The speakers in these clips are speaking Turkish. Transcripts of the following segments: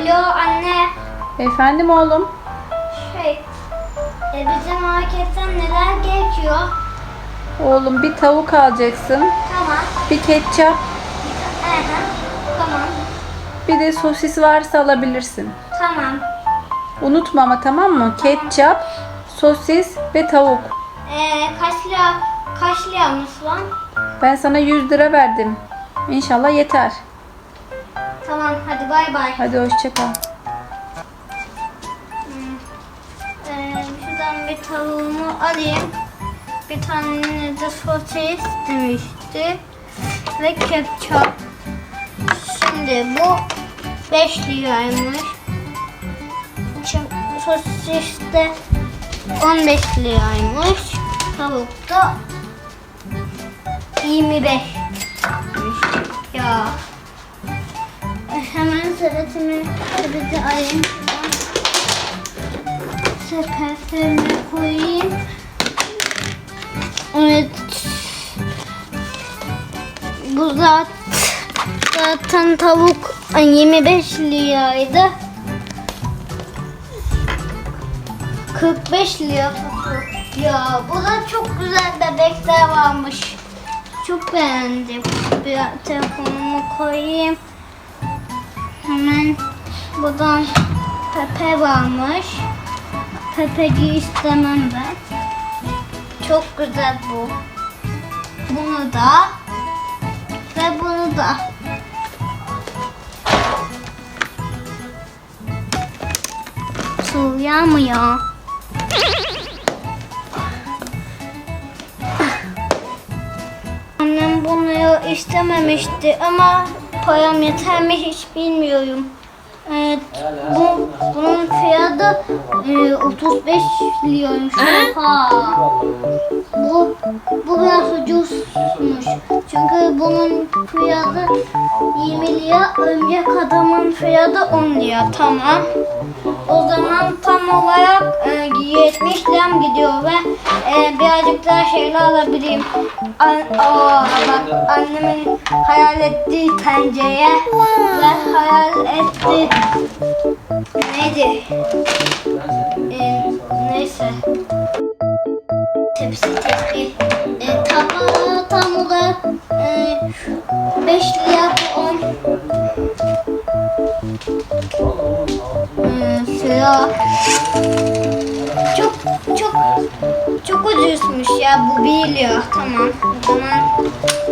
Alo anne. Efendim oğlum. Şey, e, bize marketten neler gerekiyor? Oğlum bir tavuk alacaksın. Tamam. Bir ketçap. Aha, tamam. Bir de sosis varsa alabilirsin. Tamam. Unutma ama tamam mı? Ketçap, sosis ve tavuk. Ee, kaç lira, kaç liramız var? Ben sana 100 lira verdim. İnşallah yeter. Tamam, hadi bay bay. Hadi hoşça kal. Ee, şuradan bir tavuğumu alayım. Bir tane de sosis demişti. Ve ketçap. Şimdi bu 5 liraymış. Şimdi sosis de 15 liraymış. Tavuk da 25. Ya. Hemen sepetimi sepeti alayım. Sepetime koyayım. Evet. Bu zaten, zaten tavuk 25 liraydı. 45 lira tuttu. Ya burada çok güzel bebekler varmış. Çok beğendim. Bir telefonumu koyayım. Hemen buradan Pepe varmış. Pepeci istemem ben. Çok güzel bu. Bunu da ve bunu da. Su yağmıyor. Annem bunu istememişti ama param yeter mi hiç bilmiyorum. Evet, bu, bunun fiyatı e, 35 liraymış. Oha. Bu, bu biraz ucuzmuş. Çünkü bunun fiyatı 20 lira, örümcek adamın fiyatı 10 lira. Tamam. O zaman tam olarak 70 liram gidiyor ve e, birazcık daha şeyler alabilirim. An Aa, bak annemin hayal ettiği tencere ve hayal ettiği neydi? E, neyse. Tepsi çok ucuzmuş ya bu lira. Tamam. O zaman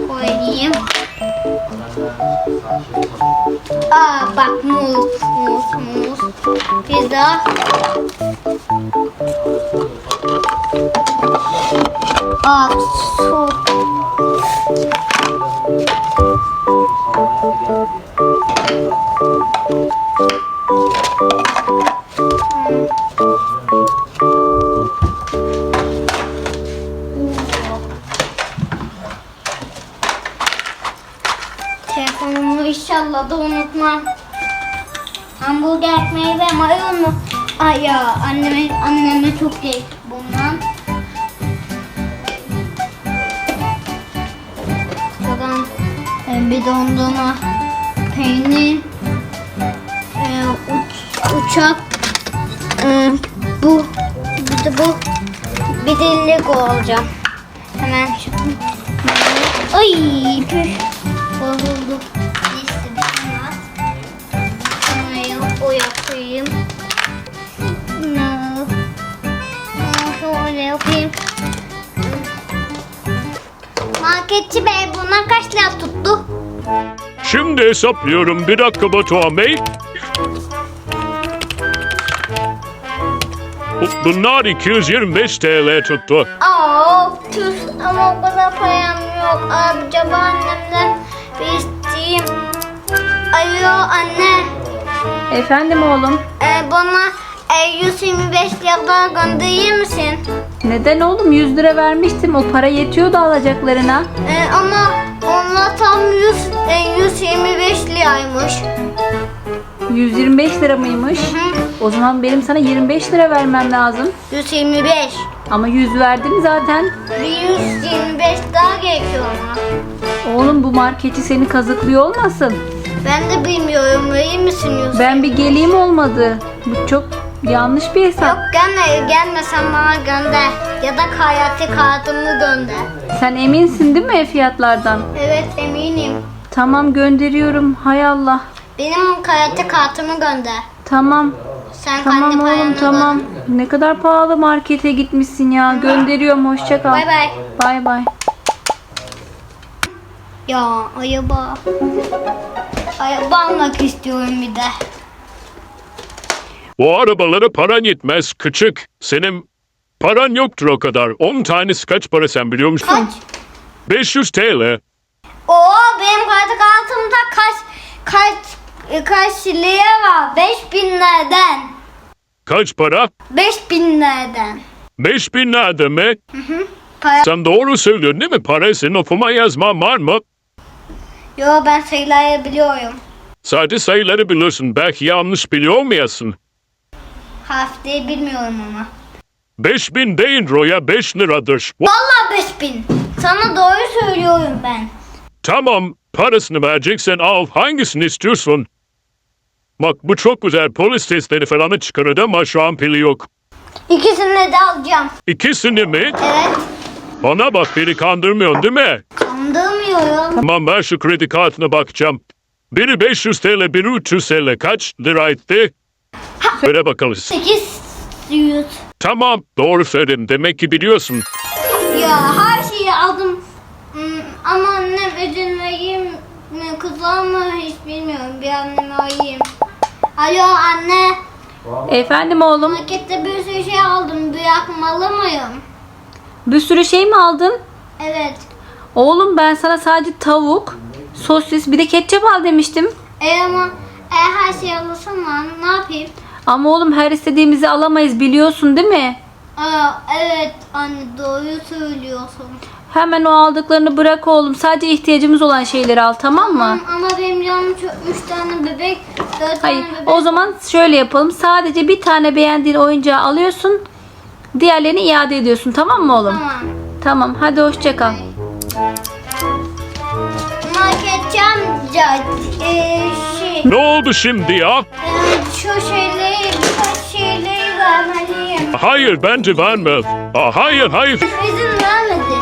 koyayım. Aa bak muz muz muz. Pizza. Aa su. İnşallah da unutmam. Hamburger ekmeği ve mayomu. Ay ya anneme, anneme çok gerek bundan. Buradan e, bir dondurma, peynir, e, uç- uçak, e, bu, bir de bu, bir de Lego alacağım. Hemen şu, ay püh, bozuldu. Yapayım. Marketçi bey buna kaç lira tuttu? Şimdi hesaplıyorum. Bir dakika Batuhan Bey. Bu- Bunlar 225 TL tuttu. Aa tüh ama o kadar param yok. Acaba annemden bir isteyeyim. Alo anne. Efendim oğlum. Ee, bana e, 125 lira daha gönderir misin? Neden oğlum 100 lira vermiştim. O para yetiyordu alacaklarına. Ee, ama onlar tam 100, e, 125 liraymış. 125 lira mıymış? Hı, O zaman benim sana 25 lira vermem lazım. 125. Ama 100 verdin zaten. Bir 125 daha gerekiyor ona. Oğlum bu marketçi seni kazıklıyor olmasın? Ben de bilmiyorum. Verir misin Yusuf? Ben bir geleyim olmadı. Bu çok yanlış bir hesap. Yok gelme. Gelme sen bana gönder. Ya da hayati kartımı gönder. Sen eminsin değil mi fiyatlardan? Evet eminim. Tamam gönderiyorum. Hay Allah. Benim hayati kartımı gönder. Tamam. Sen Tamam kendi oğlum paranı tamam. Ne kadar pahalı markete gitmişsin ya. Gönderiyorum. Hoşça kal. Bay bay. Bay bay. Ya araba. Araba almak istiyorum bir de. O arabalara paran yetmez küçük. Senin paran yoktur o kadar. 10 tanesi kaç para sen biliyor musun? Kaç? 500 TL. Oo benim kartı kartımda kaç kaç kaç lira var? 5000 nereden? Kaç para? 5000 nereden? 5000 nerede mi? Para... Sen doğru söylüyorsun değil mi? Para senin okuma yazman var mı? Yo ben sayıları biliyorum. Sadece sayıları biliyorsun. Belki yanlış biliyor olmayasın. Harfleri bilmiyorum ama. 5000 değil Roya 5 liradır. Vallahi 5000. Sana doğru söylüyorum ben. Tamam parasını vereceksen al hangisini istiyorsun? Bak bu çok güzel polis testleri falan da çıkarır ama şu an pili yok. İkisini de alacağım. İkisini mi? Evet. Bana bak beni kandırmıyorsun değil mi? Kandırmıyorum. Tamam ben şu kredi kartına bakacağım. Biri 500 TL, biri 300 TL. Kaç lira etti? Söyle bakalım. 800. Tamam doğru söyledin. Demek ki biliyorsun. Ya her şeyi aldım. Hmm, ama annem ödün vereyim mi kızlar mı hiç bilmiyorum. Bir annemi arayayım. Alo anne. Efendim oğlum. Markette bir sürü şey aldım. Bırakmalı mıyım? Bir sürü şey mi aldın? Evet. Oğlum ben sana sadece tavuk, sosis bir de ketçap al demiştim. E ama eğer her şeyi alırsam ben ne yapayım? Ama oğlum her istediğimizi alamayız biliyorsun değil mi? Aa, evet anne doğru söylüyorsun. Hemen o aldıklarını bırak oğlum. Sadece ihtiyacımız olan şeyleri al tamam mı? Ama, ama benim canım çok üç tane bebek, dört Hayır. tane bebek. O zaman şöyle yapalım. Sadece bir tane beğendiğin oyuncağı alıyorsun. Diğerlerini iade ediyorsun tamam mı oğlum? Tamam. Tamam. Hadi hoşça kal. Marketçi amca e, Ne oldu şimdi ya? şu şeyleri, birkaç şeyleri vermeliyim. Hayır bence verme. Aa, hayır hayır. İzin vermedi.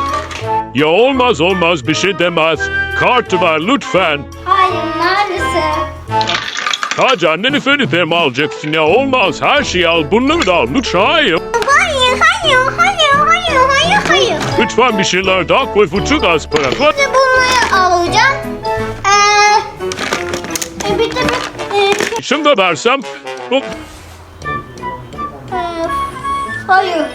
Ya olmaz olmaz bir şey demez. Kartı ver lütfen. Hayır maalesef. Sadece anneni fönifemi alacaksın ya olmaz. Her şeyi al bunları da al lütfen hayır. Hayır, hayır, hayır, hayır, hayır, hayır. Lütfen bir şeyler daha koy bu çok az para. Şimdi Şunu da versem. Hop. hayır.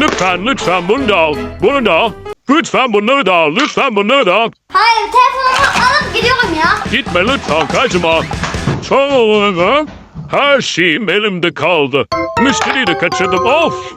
Lütfen lütfen bunu da al. Bunu da al. Lütfen bunları da al. Lütfen bunları da al. Hayır, telefonumu alıp gidiyorum ya. Gitme lütfen kaçma. Sonra her şeyim elimde kaldı. Müşteriyi de kaçırdım. Of.